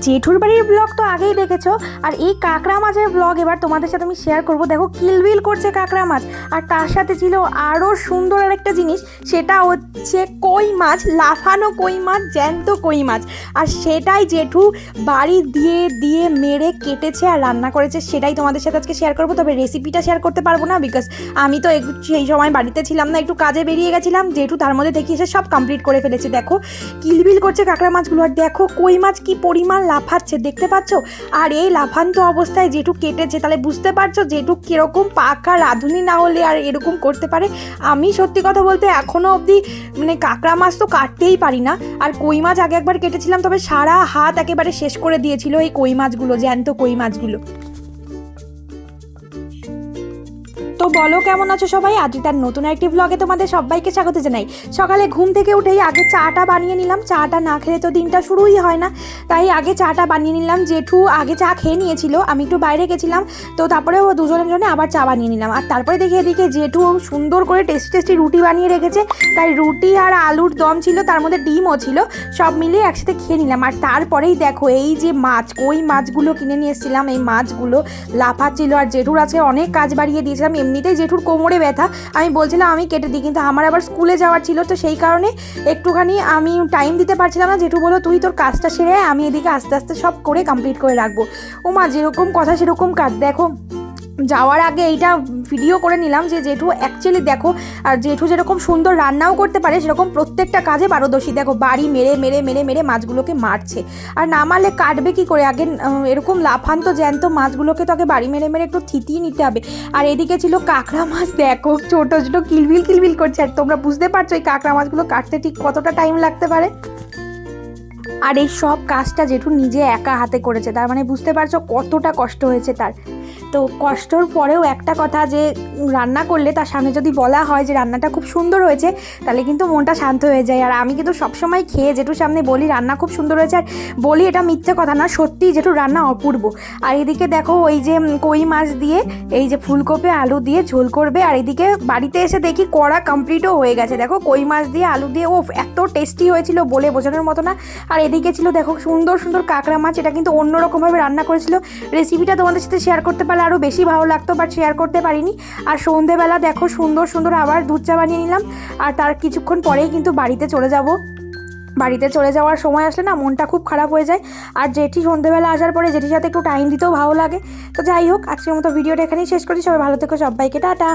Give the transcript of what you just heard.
জেঠুর বাড়ির ব্লগ তো আগেই দেখেছ? আর এই কাঁকড়া মাছের ব্লগ এবার তোমাদের সাথে আমি শেয়ার করব। দেখো কিলবিল করছে কাঁকড়া মাছ। আর তার সাথে ছিল আরও সুন্দর আরেকটা জিনিস, সেটা হচ্ছে কই মাছ, লাফানো কই মাছ, জ্যান্ত কই মাছ। আর সেটাই জেঠু বাড়ি দিয়ে দিয়ে মেরে কেটেছে আর রান্না করেছে, সেটাই তোমাদের সাথে আজকে শেয়ার করব। তবে রেসিপিটা শেয়ার করতে পারব না বিকজ আমি তো সেই সময় বাড়িতে ছিলাম না, একটু কাজে বেরিয়ে গেছিলাম। জেঠু তার মধ্যে দেখি এসে সব কমপ্লিট করে ফেলেছে। দেখো কিলবিল করছে কাঁকড়া মাছগুলো। আর দেখো, কই মাছ কি পরিমাণ লাফাচ্ছে, দেখতে পাচ্ছ? আর এই লাফান্ত অবস্থায় যেটুক কেটেছে, তাহলে বুঝতে পারছ যেটুক কীরকম পাকা রাঁধুনি না হলে আর এরকম করতে পারে। আমি সত্যি কথা বলতে এখনও অবধি মানে কাঁকড়া মাছ তো কাটতেই পারি না। আর কই মাছ আগে একবার কেটেছিলাম, তবে সারা হাত একেবারে শেষ করে দিয়েছিল এই কই মাছগুলো, জ্যান্ত কই মাছগুলো। তো বলো, কেমন আছো সবাই? আজ তার নতুন একটি ব্লগে তোমাদের সবাইকে স্বাগত জানাই। সকালে ঘুম থেকে উঠেই আগে চাটা বানিয়ে নিলাম। চাটা না খেলে তো দিনটা শুরুই হয় না। তাই আগে চাটা বানিয়ে নিলাম। জেঠু আগে চা খেয়ে নিয়েছিল। আমি একটু বাইরে গেছিলাম। তো তারপরে ও দুজনের জন্য আবার চা বানিয়ে নিলাম। আর তারপরে দেখি এদিকে জেঠু সুন্দর করে টেস্টি টেস্টি রুটি বানিয়ে রেখেছে। তাই রুটি আর আলুর দম ছিল, তার মধ্যে ডিমও ছিল। সব মিলিয়ে একসাথে খেয়ে নিলাম। আর তারপরেই দেখো, এই যে মাছ ওই মাছগুলো কিনে নিয়ে এসেছিলাম। এই মাছগুলো লাফাচ্ছিল। আর জেঠুর আছে অনেক কাজ বাড়িয়ে দিয়েছিলাম। এমনিতেই জেঠুর কোমরে ব্যথা। আমি বলছিলাম, আমি কেটে দিই। কিন্তু আমার আবার স্কুলে যাওয়ার ছিল, তো সেই কারণে একটুখানি আমি টাইম দিতে পারছিলাম না। জেঠু বলো তুই তোর কাজটা সেরে আমি এদিকে আস্তে আস্তে সব করে কমপ্লিট করে রাখব। ও মা যেরকম কথা সেরকম কাজ দেখো। যাওয়ার আগে এইটা ভিডিও করে নিলাম যে জেঠু অ্যাকচুয়ালি দেখো, আর জেঠু যেরকম সুন্দর রান্নাও করতে পারে, সেরকম প্রত্যেকটা কাজে পারদর্শী। দেখো, বাড়ি মেরে মেরে মেরে মেরে মাছগুলোকে মারছে। আর না মারলে কাটবে কি করে? আগে এরকম লাফান্ত, জ্যান্ত মাছগুলোকে তো আগে বাড়ি মেরে মেরে একটু থিতিয়ে নিতে হবে। আর এদিকে ছিল কাঁকড়া মাছ, দেখো, ছোটো, ছোট, কিলবিল কিলবিল করছে। আর তোমরা বুঝতে পারছ এই কাঁকড়া মাছগুলো কাটতে ঠিক কতটা টাইম লাগতে পারে? আর এই সব কাজটা জেঠু নিজে একা হাতে করেছে। তার মানে বুঝতে পারছ কতটা কষ্ট হয়েছে তার। তো কষ্টর পরেও একটা কথা যে রান্না করলে তার সামনে যদি বলা হয় যে রান্নাটা খুব সুন্দর হয়েছে, তাহলে কিন্তু মনটা শান্ত হয়ে যায়। আর আমি কিন্তু সবসময় খেয়ে জেঠুর সামনে বলি, রান্না খুব সুন্দর হয়েছে। আর বলি এটা মিথ্যে কথা না সত্যি জেঠুর রান্না অপূর্ব। আর এদিকে দেখো ওই যে কই মাছ দিয়ে, এই যে ফুলকপি, আলু দিয়ে ঝোল করবে। আর এদিকে বাড়িতে এসে দেখি কড়া কমপ্লিটও হয়ে গেছে। দেখো কই মাছ দিয়ে, আলু দিয়ে ও এত টেস্টি হয়েছিল বলে বোঝানোর মতো না। আর এদিকে ছিল দেখো সুন্দর সুন্দর কাঁকড়া মাছ, এটা কিন্তু অন্যরকমভাবে রান্না করেছিল। রেসিপিটা তোমাদের সাথে শেয়ার করতে পারলে আরও বেশি ভালো লাগতো বাট শেয়ার করতে পারিনি। আর সন্ধেবেলা দেখো, সুন্দর সুন্দর আবার দুধ চা বানিয়ে নিলাম। আর তার কিছুক্ষণ পরেই কিন্তু বাড়িতে চলে যাব। বাড়িতে চলে যাওয়ার সময় আসলে না মনটা খুব খারাপ হয়ে যায়। আর জেঠি সন্ধেবেলা আসার পরে জেঠির সাথে একটু টাইম দিতেও ভালো লাগে। তো যাই হোক, আজকের মতো ভিডিওটা এখানেই শেষ করি। সবাই ভালো থেকো, সবাইকে টাটা।